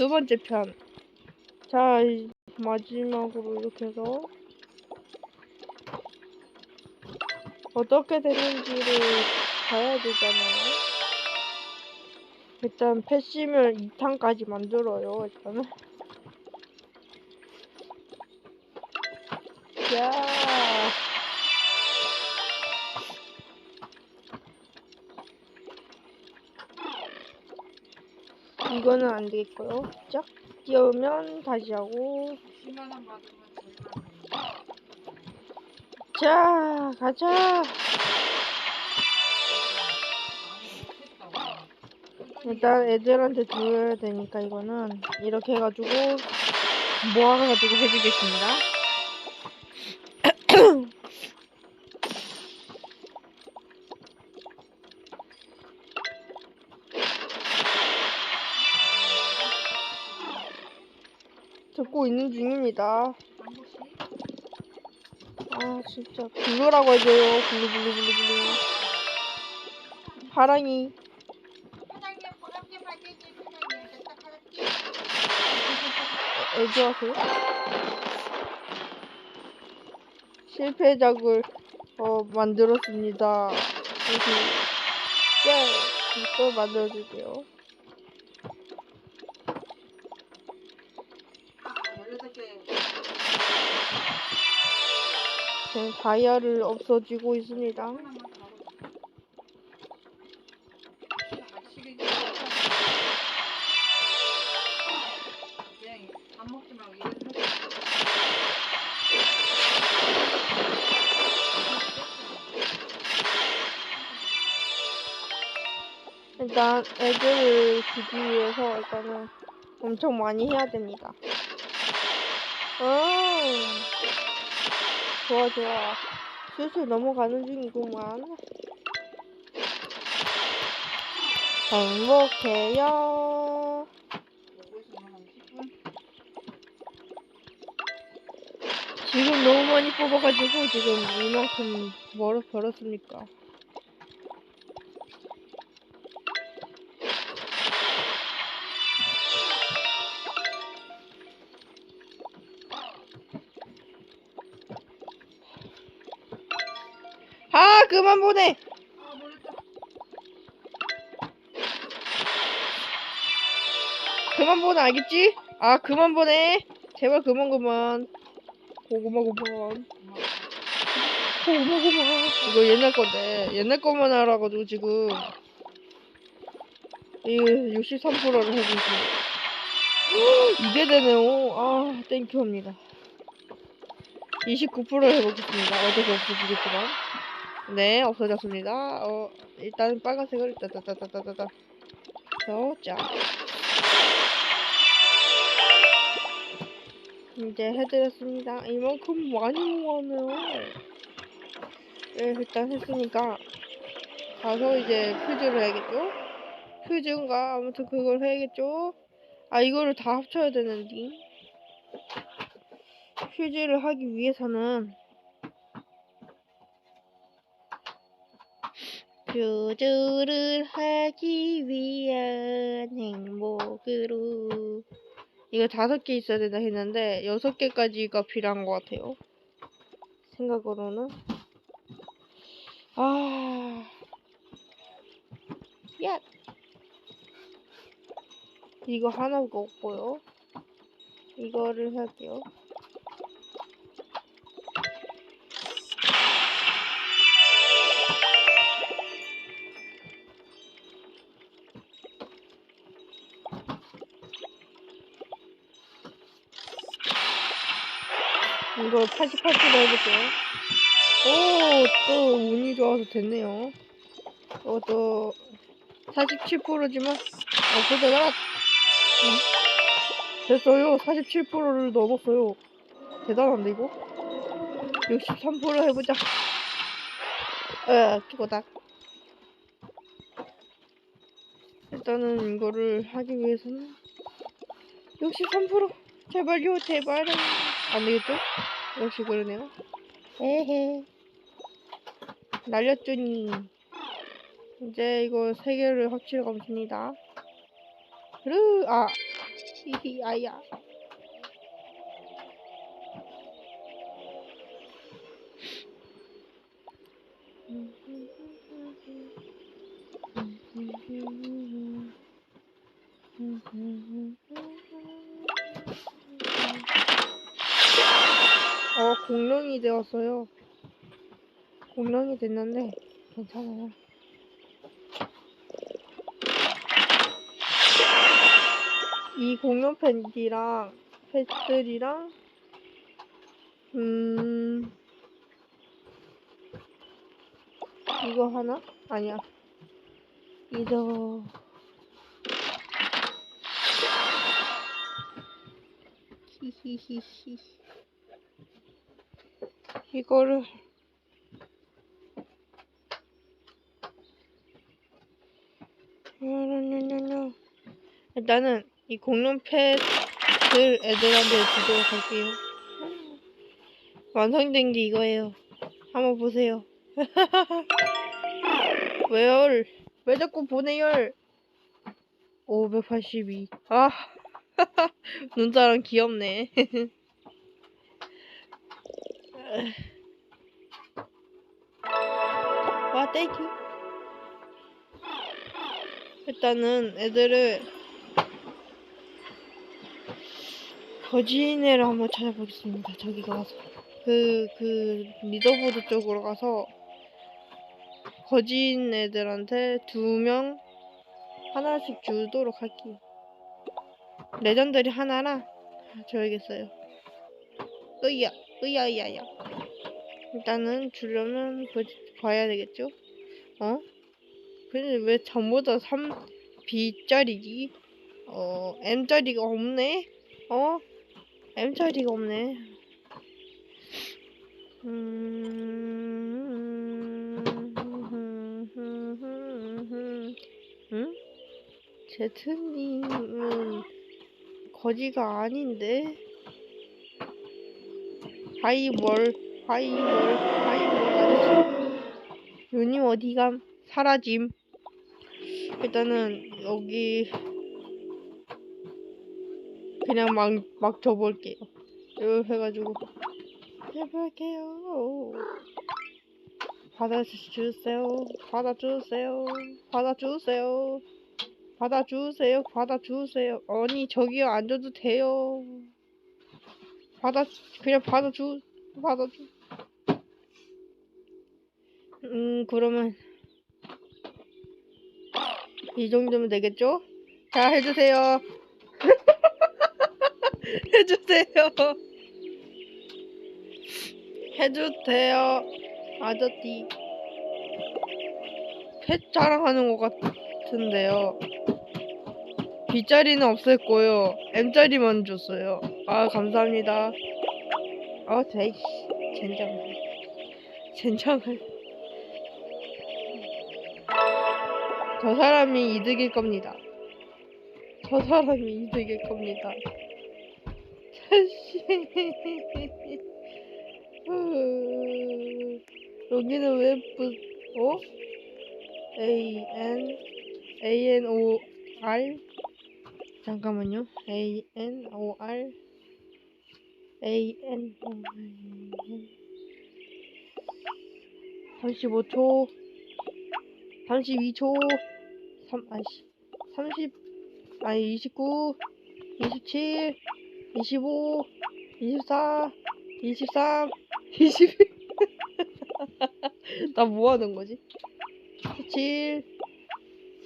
두 번째 편. 자, 이- 마지막으로 이렇게 해서 어떻게 되는지를 봐야 되잖아요. 일단 패시면 2탄까지 만들어요. 일단은. 야. 이거는 안 되겠고요. 짝 뛰어오면 다시 하고. 10만 원 받으면 제일 자, 가자. 일단 애들한테 줘야 되니까 이거는 이렇게 해가지고 모아가지고 해주겠습니다. 듣고 있는 중입니다. 아 진짜 블루라고 해줘요. 블루 블루 블루 블루. 파랑이 애교하세요? 실패작을 어 만들었습니다. 예, 또 만들어줄게요. 지금 다이아를 없어지고 있습니다. 일단 애들을 주기 위해서 일단은 엄청 많이 해야 됩니다. 아, 좋아 좋아. 슬슬 넘어가는 중이구만. 행복해요. 먹으시면 한 10분 지금 너무 많이 뽑아가지고 지금 이만큼 멀어 벌었으니까. 그만 보내. 그만 보내 알겠지? 아 그만 보내. 제발 그만 그만. 고구마 고구마. 고구마 고구마. 이거 옛날 건데 옛날 것만 알아가지고 지금 이 63%를 하고 있습니다. 이게 되네요. 아 땡큐합니다. 29%를 해보겠습니다. 어차피 없어지겠지만. 네 없어졌습니다. 어 일단 빨간색을 따따따따따따. 저 자. 이제 해드렸습니다. 이만큼 많이 모았네요. 네, 일단 했으니까 가서 이제 퓨즈를 해야겠죠? 퓨즈인가 아무튼 그걸 해야겠죠? 아 이거를 다 합쳐야 되는데 퓨즈를 하기 위해서는 퓨즈를 하기 위한 행복으로 이거 다섯 개 있어야 된다 했는데 여섯 개까지가 필요한 것 같아요. 생각으로는 아, 야, 이거 하나가 없고요. 이거를 할게요. 이거 88%로 해볼게요. 오, 또 운이 좋아서 됐네요. 이것도 47%지만, 어, 그대로, 응. 됐어요. 47%를 넘었어요. 대단한데, 이거? 63% 해보자. 에, 끼고다. 일단은 이거를 하기 위해서는 63% 제발요 제발 안 되겠죠? 역시 그러네요? 에헤. 날렸죠니 이제 이거 세 개를 합치러 가겠습니다. 흐르 아 히히 아야. 어, 공룡이 되었어요. 공룡이 됐는데, 괜찮아요. 이 공룡 팬티랑 펫들이랑 음 이거 하나? 아니야 이거 히히히히 이거를. 일단은 이 공룡 펫을 애들한테 주도록 할게요. 완성된 게 이거예요. 한번 보세요. 왜요? 왜 자꾸 보내요? 582. 아, 눈사람 귀엽네. 와, 땡큐. 일단은 애들을 거진애를 한번 찾아보겠습니다. 저기 가서 그 그 리더보드 쪽으로 가서 거진 애들한테 두 명 하나씩 주도록 할게요. 레전드리 하나랑 줘야겠어요. 으야, 으야, 으야 야. 일단은 주려면 보, 봐야 되겠죠? 어? 근데 왜 전보다 3 B짜리지? 어, M짜리가 없네? 어? M짜리가 없네. 음, 응? 제트님은 거지가 아닌데? 하이볼, 하이볼, 하이볼 아저씨. 요님 어디감? 사라짐. 일단은 여기 그냥 막, 막 줘볼게요. 이렇게 해가지고 해볼게요. 받아주세요. 받아주세요. 받아주세요. 받아주세요. 받아주세요. 아니 저기요 안 줘도 돼요. 받아 그냥 받아주 받아주. 음 그러면 이 정도면 되겠죠? 자 해주세요. 해주세요. 해주세요. 아저씨. 펫 자랑하는 것 같은데요. B자리는 거예요. M자리만 줬어요. 아, 감사합니다. 아, 대이 젠장을. 젠장을. 저 사람이 이득일 겁니다. 저 사람이 이득일 겁니다. 자식. 으, 여기는 왜 뿌, 어? A N A N O R 잠깐만요. A N O R A N O R 35초 32초 3 아이씨 30 아니 29 27 25 24 23 21 나 뭐 하는 거지? 17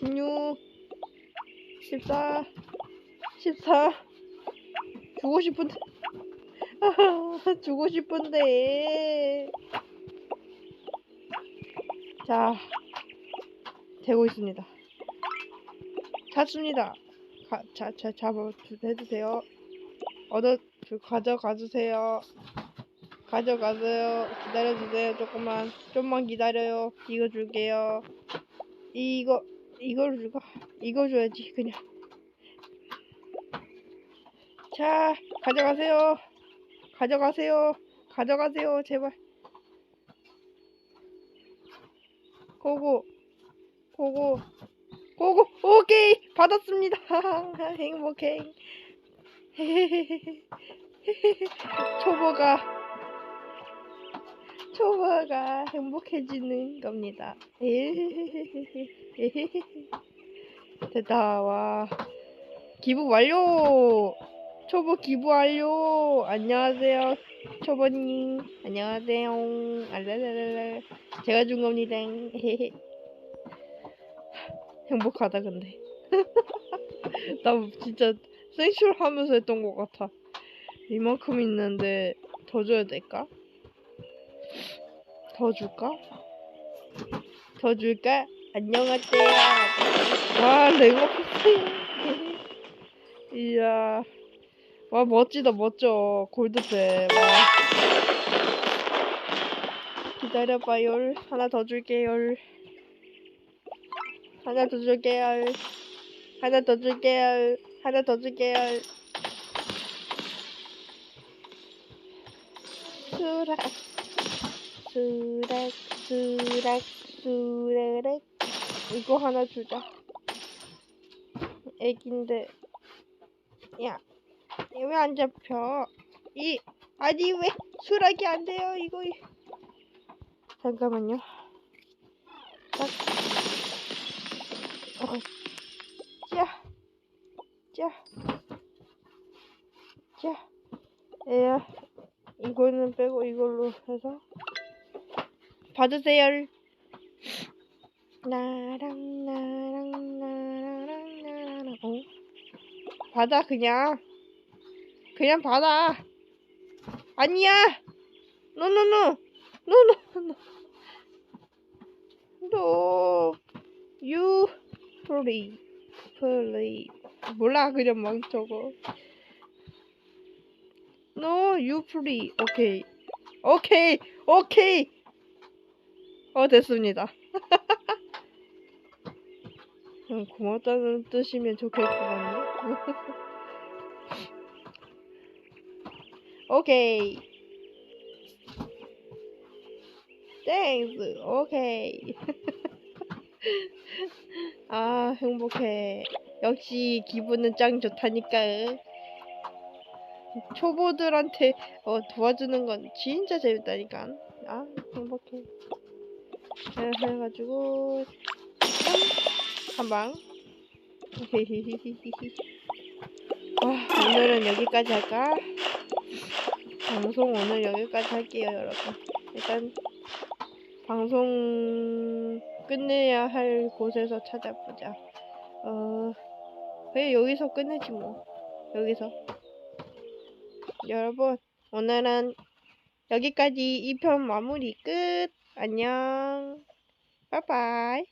16 14 14 주고 싶은데. 주고 싶은데. 자 되고 있습니다. 찾습니다. 가, 자, 자, 잡아 주- 해주세요. 얻어 주- 가져가 주세요. 가져가세요. 기다려주세요. 조금만. 좀만 기다려요. 이거 줄게요. 이거 이걸 줄까? 이거 줘야지 그냥 자 가져가세요. 가져가세요. 가져가세요. 제발. 고고. 고고. 고고. 오케이. 받았습니다. 행복해. 초보가. 초보가 행복해지는 겁니다. 됐다. 와. 기부 완료. 초보 기부 완료. 안녕하세요 초보님. 안녕하세요. 알랄랄랄. 제가 준 겁니다. 행복하다 근데. 나 진짜 생쇼를 하면서 했던 것 같아. 이만큼 있는데 더 줘야 될까? 더 줄까? 더 줄까? 안녕하세요. 와 랭어 피스. 이야. 와 멋지다 멋져. 골드패. 와. 기다려봐요. 하나 더 줄게요. 하나 더 줄게요. 하나 더 줄게요. 하나 더 줄게요. 수락 수락 수락 수라락 이거 하나 주자. 애긴데 야, 왜 안 잡혀? 이 아니 왜 수락이 안 돼요? 이거 잠깐만요. 딱. 어. 자, 자, 자. 에야, 이거는 빼고 이걸로 해서 받으세요. 나랑 나랑 나랑 나랑 어? 받아 그냥 그냥 받아. 아니야. 노노노 노노노 너 you play. Play. 몰라 그냥 no you play. 오케이 오케이 오케이 어 됐습니다. 음, 고맙다는 뜻이면 좋겠구만요 오케이 땡스 오케이 아 행복해. 역시 기분은 짱 좋다니까. 초보들한테 어, 도와주는 건 진짜 재밌다니까. 아 행복해. 이렇게 해가지고 한방. 와 오늘은 여기까지 할까 방송 오늘 여기까지 할게요 여러분. 일단 방송 끝내야 할 곳에서 찾아보자. 어 그냥 여기서 끝내지 뭐. 여기서. 여러분 오늘은 여기까지 2편 마무리 끝. 안녕. 빠이빠이